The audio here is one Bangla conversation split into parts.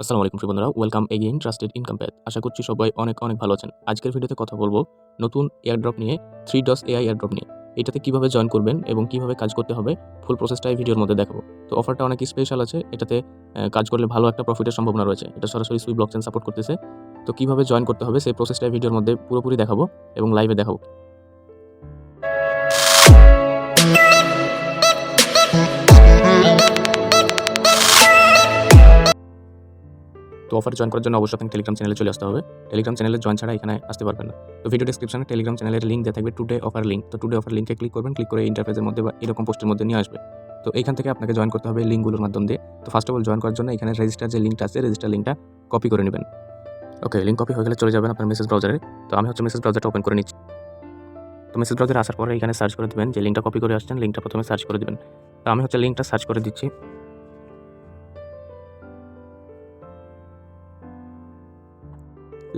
আসসালামু আলাইকুম বন্ধুরা welcome again trusted income path আশা করছি সবাই অনেক অনেক ভালো আছেন। আজকের ভিডিওতে কথা বলব নতুন এয়ারড্রপ নিয়ে থ্রি ডস এআই এয়ারড্রপ নিয়ে। এটাতে কীভাবে জয়েন করবেন এবং কীভাবে কাজ করতে হবে ফুল প্রসেসটা এই ভিডিওর মধ্যে দেখাবো। তো অফারটা অনেক স্পেশাল আছে, এটাতে কাজ করলে ভালো একটা প্রফিটের সম্ভাবনা রয়েছে। এটা সরাসরি সুই ব্লকচেন সাপোর্ট করতেছে। তো কীভাবে জয়েন করতে হবে, সেই প্রসেসটা এই ভিডিওর মধ্যে পুরোপুরি দেখাবো এবং লাইভে দেখাবো। তো অফার জয়েন করার জন্য অবশ্যই আপনাকে টেলিগ্রাম চ্যানেলে চলে আসতে হবে। টেলিগ্রাম চ্যানেলে জয়েন ছাড়া এখানে আসতে পারবেন না। তো ভিডিও ডিসক্রিপশনে টেলিগ্রাম চ্যানেলের লিঙ্ক দেওয়া থাকবে টুডে অফার লিঙ্ক তো টুডে অফার লিঙ্কে ক্লিক করবেন ক্লিক করে ইন্টারফেসের মধ্যে বা এরকম পোস্টের মধ্যে নিয়ে আসবে। তো এখান থেকে আপনাকে জয়েন করতে হবে লিঙ্কগুলোর মাধ্যম দিয়ে। তো ফার্স্ট অফ অল জয়েন করার জন্য এখানে রেজিস্টার যে লিঙ্কটা আছে রেজিস্টার লিঙ্কটা কপি করে নেবেন। ওকে লিঙ্ক কপি হয়ে গেলে চলে যাবেন আপনার মেসেজ ব্রাউজারে তো আমি হচ্ছে মেসেজ ব্রাউজারটা ওপেন করে নিচ্ছি। তো মেসেজ ব্রাউজারে আসার পরে এখানে সার্চ করে দেবেন। যে লিঙ্কটা কপি করে আসছেন লিঙ্কটা প্রথমে সার্চ করে দেবেন। তো আমি হচ্ছে লিঙ্কটা সার্চ করে দিচ্ছি।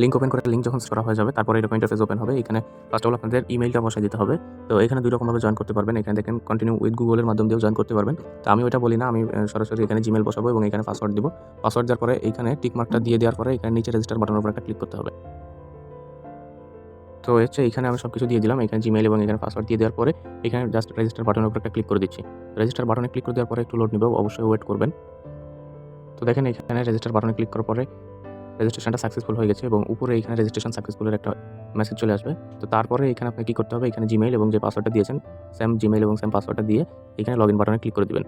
লিঙ্ক ওপেন করে লিঙ্ক যখন করা হয়ে যাবে, তারপরে এরকম ইন্টারফেস ওপেন হবে। এখানে ফার্স্ট অল আপনাদের ইমেলটা বসাই দিতে হবে। তো এখানে দুই রকমভাবে জয়েন করতে পারবেন। এখানে দেখেন কন্টিনিউ উইথ গুগলের মাধ্যম দিয়েও জয়েন করতে পারবেন। তো আমি ওইটা বলি না, আমি সরাসরি এখানে জিমেল বসাবো এবং এখানে পাসওয়ার্ড দিব। পাসওয়ার্ড দেওয়ার পরে এখানে টিকমার্কটা দিয়ে দেওয়ার পরে এখানে নিচে রেজিস্টার বাটনের উপর একটা ক্লিক করতে হবে। তো হচ্ছে এখানে আমি সব কিছু দিয়ে দিলাম। এখানে জিমেল এবং এখানে পাসওয়ার্ড দিয়ে দেওয়ার পরে এখানে জাস্ট রেজিস্টার বাটনের উপর একটা ক্লিক করে দিচ্ছি। রেজিস্টার বাটনে ক্লিক করে দেওয়ার পরে একটু লোড নেবে অবশ্যই ওয়েট করবেন। তো দেখেন এখানে রেজিস্টার বাটনে ক্লিক করার পরে রেজিস্ট্রেশনটা সাকসেসফুল হয়ে গেছে এবং উপরে এখানে রেজিস্ট্রেশন সাকসেসফুলের একটা মেসেজ চলে আসবে। তো তারপরে এখানে আপনাকে কী করতে হবে? এখানে জিমেইল এবং যে পাসওয়ার্ডটা দিয়েছেন সেম জিমেইল এবং সেম পাসওয়ার্ডটা দিয়ে এখানে লগ ইন বাটনে ক্লিক করে দিবেন।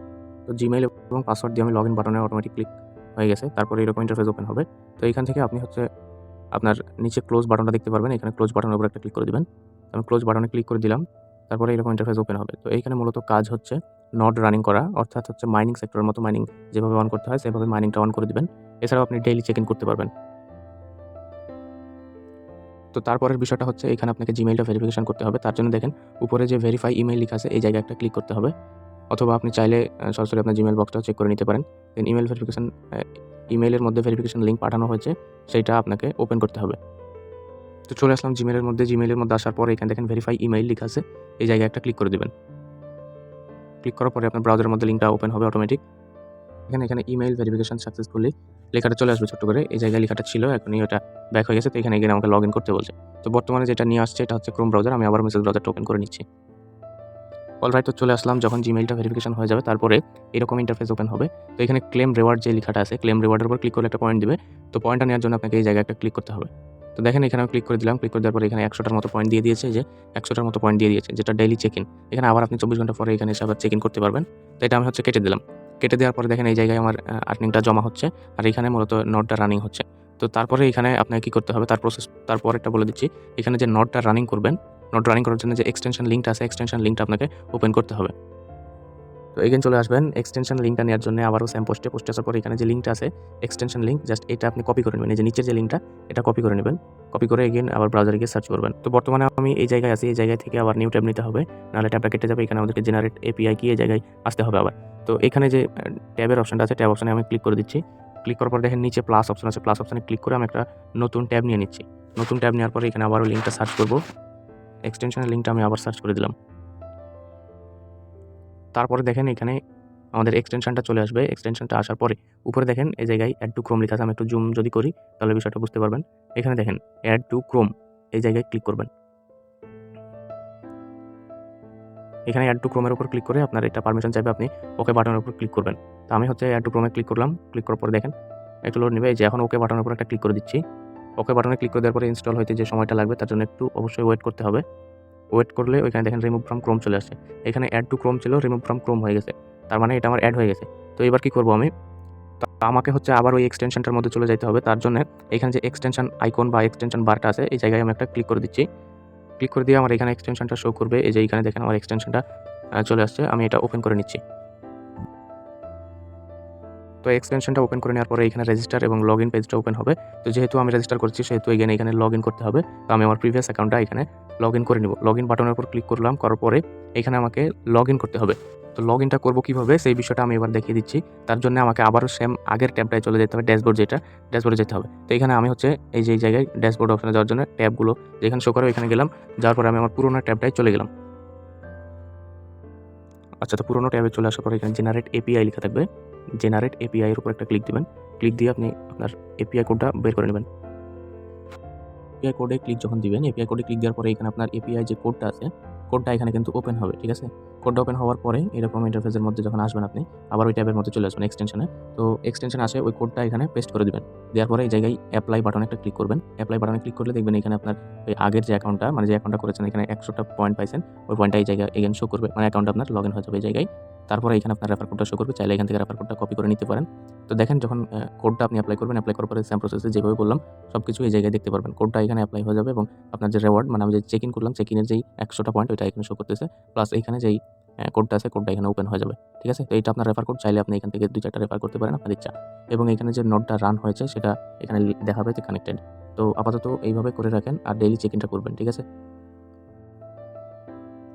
তো জিমেইল এবং পাসওয়ার্ড দিয়ে আমি লগ ইন বাটনে অটোমেটিক ক্লিক হয়ে গেছে। তারপরে এরকম ইন্টারফেস ওপেন হবে। তো এখান থেকে আপনি হচ্ছে আপনার নিচে ক্লোজ বাটনটা দেখতে পারবেন। এখানে ক্লোজ বাটনের উপর একটা ক্লিক করে দিবেন। আমি ক্লোজ বাটনে ক্লিক করে দিলাম। তারপরে এরকম ইন্টারফেস ওপেন হবে। তো এইখানে মূলত কাজ হচ্ছে নট রানিং করা, অর্থাৎ হচ্ছে মাইনিং সেক্টরের মতো মাইনিং যেভাবে অন করতে হয়, সেভাবে মাইনিংটা অন করে দিবেন। এছাড়াও আপনি ডেইলি চেক ইন করতে পারবেন। তো তারপরের বিষয়টা হচ্ছে, এখানে আপনাকে জিমেইলটা ভেরিফিকেশন করতে হবে। তার জন্য দেখেন, উপরে যে ভেরিফাই ইমেল লেখা আছে, এই জায়গায় একটা ক্লিক করতে হবে। অথবা আপনি চাইলে সরাসরি আপনার জিমেল বক্সটাও চেক করে নিতে পারেন। দেন ইমেল ভেরিফিকেশন ইমেইলের মধ্যে ভেরিফিকেশন লিঙ্ক পাঠানো হয়েছে, সেইটা আপনাকে ওপেন করতে হবে। তো চলে আসলাম জিমেলের মধ্যে। জিমেলের মধ্যে আসার পরে এখানে দেখেন ভেরিফাই ইমেইল লেখা আছে, এই জায়গায় একটা ক্লিক করে দেবেন। ক্লিক করার পরে আপনার ব্রাউজারের মধ্যে লিঙ্কটা ওপেন হবে অটোমেটিক এখানে এখানে ইমেইল ভেরিফিকেশন সাকসেসফুলি লেখাটা চলে আসবে ছোট্ট করে। এই জায়গায় লেখাটা ছিল, এখনই ওটা ব্যাক হয়ে গেছে, তো এখানে গিয়ে আমাকে লগ ইন করতে বলছে। তো বর্তমানে যেটা নিয়ে আসছে, এটা হচ্ছে ক্রোম ব্রাউজার আমি আবার মেসেজ ব্রাউজারটা ওপেন করে নিচ্ছি। অলরাইট তো চলে আসলাম, যখন জিমেইলটা ভেরিফিকেশন হয়ে যাবে, তারপরে এরকম ইন্টারফেস ওপেন হবে। তো এখানে ক্লেম রেওয়ার্ড যে লেখাটা আছে ক্লেম রেওয়ার্ডের উপর ক্লিক করলে একটা পয়েন্ট দিবে। তো পয়েন্টটা নেওয়ার জন্য আপনাকে এই জায়গায় একটা ক্লিক করতে হবে। তো দেখেন এখানে আমি ক্লিক করে দিলাম ক্লিক করে দেওয়ার পরে এখানে একশোটার মতো পয়েন্ট দিয়ে দিয়েছে যে একশোটার মতো পয়েন্ট দিয়ে দিয়েছে, যেটা ডেইলি চেক ইন এখানে আবার আপনি চব্বিশ ঘণ্টা পরে এখানে এসে আবার চেক ইন করতে পারবেন। তো এটা আমি হচ্ছে কেটে দিলাম। কেটে দেওয়ার পরে দেখেন এই জায়গায় আমার আর্নিংটা জমা হচ্ছে, আর এখানে মূলত নটটা রানিং হচ্ছে। তো তারপরে এখানে আপনাকে কী করতে হবে, তার প্রসেস তারপর একটা বলে দিচ্ছি, এখানে যে নটটা রানিং করবেন নট রানিং করার জন্য যে এক্সটেনশন লিঙ্কটা আছে এক্সটেনশন লিঙ্কটা আপনাকে ওপেন করতে হবে। তো এখানে চলে আসবেন এক্সটেনশন লিঙ্কটা নেওয়ার জন্য আবারও সেম পোস্টে পোস্টে আসার পরে এখানে যে লিঙ্কটা আছে এক্সটেনশন লিঙ্ক জাস্ট এটা আপনি কপি করে নেবেন। এই যে নিচের যে লিঙ্কটা এটা কপি করে নেবেন। কপি করে এগেন আবার ব্রাউজারে গিয়ে সার্চ করবেন। তো বর্তমানে আমি এই জায়গায় আছি, এই জায়গায় থেকে আবার নিউ ট্যাব নিতে হবে। নাহলে ট্যাবটা কেটে যাবে, এখানে আমাদেরকে জেনারেট এপিআই কি এই জায়গায় আসতে হবে আবার। তো এখানে যে ট্যাবের অপশনটা আছে ট্যাব অপশনে আমি ক্লিক করে দিচ্ছি। ক্লিক করার পর দেখেন নিচে প্লাস অপশন আছে। প্লাস অপশনে ক্লিক করে আমি একটা নতুন ট্যাব নিয়ে নিচ্ছি। নতুন ট্যাব নেওয়ার পরে এখানে আবারও লিঙ্কটা সার্চ করব। এক্সটেনশনের লিঙ্কটা আমি আবার সার্চ করে দিলাম। তারপরে দেখেন এখানে আমাদের এক্সটেনশনটা চলে আসবে। এক্সটেনশনটা আসার পরে উপরে দেখেন এই জায়গায় অ্যাড টু ক্রোম লেখা আছে। আমি একটু জুম যদি করি, তাহলে বিষয়টা বুঝতে পারবেন। এখানে দেখেন অ্যাড টু ক্রোম এই জায়গায় ক্লিক করবেন। এখানে অ্যাড টু ক্রোমের উপর ক্লিক করে আপনার এটা পারমিশন চাইবে আপনি ওকে বাটনের উপর ক্লিক করবেন। তো আমি হচ্ছে অ্যাড টু ক্রোমে ক্লিক করলাম। ক্লিক করার পরে দেখেন, একটু লোড নেবে। যে এখন ওকে বাটনের উপর একটা ক্লিক করে দিচ্ছি। ওকে বাটনে ক্লিক করে দেওয়ার পরে ইনস্টল হইতে যে সময়টা লাগবে, তার জন্য একটু অবশ্যই ওয়েট করতে হবে। ওয়েট করলে ওইখানে দেখেন রিমুভ ফ্রম ক্রোম চলে আসছে এখানে অ্যাড টু ক্রোম ছিল রিমুভ ফ্রম ক্রোম হয়ে গেছে। তার মানে এটা আমার অ্যাড হয়ে গেছে। তো এবার কি করব আমি? আমাকে হচ্ছে আবার ওই এক্সটেনশনটার মধ্যে চলে যেতে হবে। তার জন্য এখানে যে এক্সটেনশন আইকন বা এক্সটেনশন বারটা আছে, এই জায়গায় আমি একটা ক্লিক করে দিচ্ছি। ক্লিক করে দিয়ে আমার এখানে এক্সটেনশনটা শো করবে। এই যে এখানে দেখেন আমার এক্সটেনশনটা চলে আসছে। আমি এটা ওপেন করে নিচ্ছি। তো এক্সটেনশনটা ওপেন করে নেওয়ার পরে এখানে রেজিস্টার এবং লগ ইন পেজটা ওপেন হবে। তো যেহেতু আমি রেজিস্টার করছি, সেহেতু এখানে এখানে লগ ইন করতে হবে। তো আমি আমার প্রিভিয়াস অ্যাকাউন্টটা এখানে লগ ইন করে নিব। লগ ইন বাটনের উপর ক্লিক করলাম, করার পরে এখানে আমাকে লগ ইন করতে হবে। তো লগ ইনটা করব কীভাবে? সেই বিষয়টা আমি এবার দেখিয়ে দিচ্ছি। তার জন্য আমাকে আবারও সেম আগের ট্যাবটায় চলে যেতে হবে ড্যাশবোর্ড যেটা ড্যাশবোর্ডে যেতে হবে। তো এখানে আমি হচ্ছে এই যে জায়গায় ড্যাশবোর্ড অপশনে যাওয়ার জন্য ট্যাবগুলো যেখানে শো করে এখানে গেলাম। যাওয়ার পরে আমি আমার পুরোনো ট্যাবটায় চলে গেলাম। আচ্ছা তো পুরোনো ট্যাবে চলে আসার পরে এখানে জেনারেট এপিআই লেখা থাকবে। জেনারেট এপিআই এর উপর একটা ক্লিক দিবেন। ক্লিক দিয়ে আপনি আপনার এপিআই কোডটা বের করে নেবেন। এপিআই কোডে ক্লিক যখন দিবেন এপিআই কোডে ক্লিক দেওয়ার পরে এখানে আপনার এপিআই যে কোডটা আছে কোডটা এখানে কিন্তু ওপেন হবে, ঠিক আছে? কোডটা ওপেন হওয়ার পরে এরকম ইন্টারফেসের মধ্যে যখন আসবেন আপনি, আবার ওই ট্যাবের মধ্যে চলে আসবেন এক্সটেনশনে তো এক্সটেনশন আসে ওই কোডটা এখানে পেস্ট করে দিবেন। দেওয়ার পরে এই জায়গায় অ্যাপ্লাই বাটনে একটা ক্লিক করবেন। অ্যাপ্লাই বাটনে ক্লিক করলে দেখবেন এখানে আপনার ওই আগের যে অ্যাকাউন্টটা মানে যে অ্যাকাউন্টটা করেছেন, এখানে একশোটা পয়েন্ট পাইছেন। ওই পয়েন্টটা এই জায়গায় এগেন শো করবে মানে অ্যাকাউন্ট আপনার লগ ইন হয়ে যাবে এই জায়গায়। তারপরে এখানে আপনার রেফার কোডটা শো করবে, চাইলে এখান থেকে রেফার কোডটা কপি করে নিতে পারেন। তো দেখেন যখন কোডটা আপনি অ্যাপ্লাই করবেন অ্যাপ্লাই করার পরে সেম প্রসেসে যেভাবে বললাম সব কিছু এই জায়গায় দেখতে পারবেন। কোডটা এখানে অ্যাপ্লাই হয়ে যাবে এবং আপনার যে রেওয়ার্ড মানে আমি যে চেক ইন করলাম চেক ইনের যেই একশোটা পয়েন্ট ওইটা এখানে শো করতেছে। প্লাস এখানে যেই কোডটা আছে কোডটা এখানে ওপেন হয়ে যাবে, ঠিক আছে? তো এটা আপনার রেফার কোড চাইলে আপনি এখান থেকে দুই চারটা রেফার করতে পারেন আপনার ইচ্ছা। এবং এখানে যে নোটটা রান হয়েছে, সেটা এখানে দেখাবে যে কানেক্টেড তো আপাতত এইভাবে করে রাখেন আর ডেইলি চেক ইনটা করবেন, ঠিক আছে?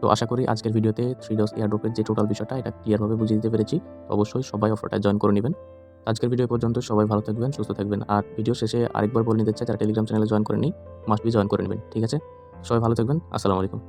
তো আশা করি আজকের ভিডিওতে থ্রি ডস এয়ারড্রপের যে টোটাল বিষয়টা, এটা ক্লিয়ারভাবে বুঝিয়ে দিতে পেরেছি। অবশ্যই সবাই অফারটা জয়েন করে নেবেন। আজকের ভিডিও পর্যন্ত সবাই ভালো থাকবেন, সুস্থ থাকবেন। আর ভিডিও শেষে আরেকবার বলে নিতে চাই, যারা টেলিগ্রাম চ্যানেলে জয়েন করেনি মাস্ট বি জয়েন করে নেবেন, ঠিক আছে? সবাই ভালো থাকবেন, আসসালামু আলাইকুম।